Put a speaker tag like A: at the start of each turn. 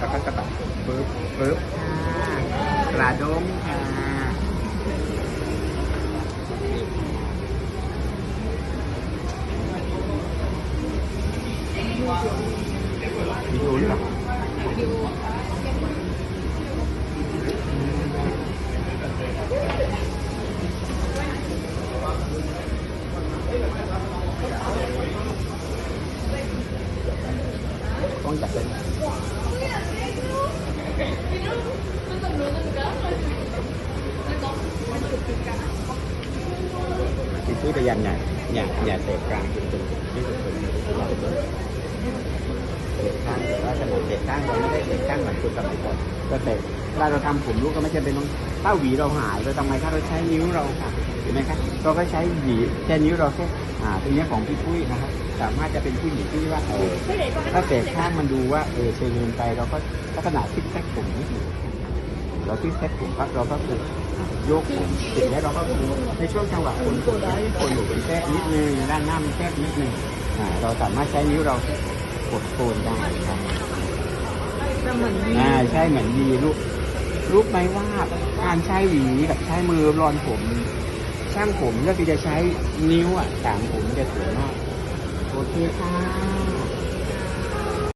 A: ปึ๊บค่ะกระด้งค่ะวิดีโอหรือเปล่าต้องจัดเป็น คิดพูดแต่ยันอย่าอย่าอย่าเตะกลางจนจนที่สุดเลยเราเตะข้างแต่ว่าขนาดเตะข้างเราไม่ได้เตะข้างเหมือนคนสมัยก่อนก็เตะเวลาเราทำผมลูกก็ไม่จำเป็นต้องถ้าหวีเราหายเราทำไมถ้าเราใช้นิ้วเราค่ะเห็นไหมครับเราก็ใช้หวีแค่นิ้วเราแค่อ่าตรงนี้ของพี่ปุ้ยนะครับสามารถจะเป็นผู้หญิงที่ว่าเออถ้าเตะข้างมันดูว่าเออเชยเกินไปเราก็ถ้าขนาดซิกแซกผมนิดหนึ่งเราที่เซ็ตผมปั๊บเราก็คือยกผมติดแล้วเราก็คือในช่วงจังหวะคนคนคนอยู่เป็นแทรกนิดนึงด้านหน้ามันแทรกนิดนึงอ่าเราสามารถใช้นิ้วเรากดโคนได้ครับ
B: จะเหมือนมี
A: อ่าใช่เหมือนดีลูกรู้ไหมว่าการใช้หวีกับใช้มือรอนผม ช่างผมก็คือจะใช้นิ้วอะต่างผมจะสวยมากโอเคค่ะ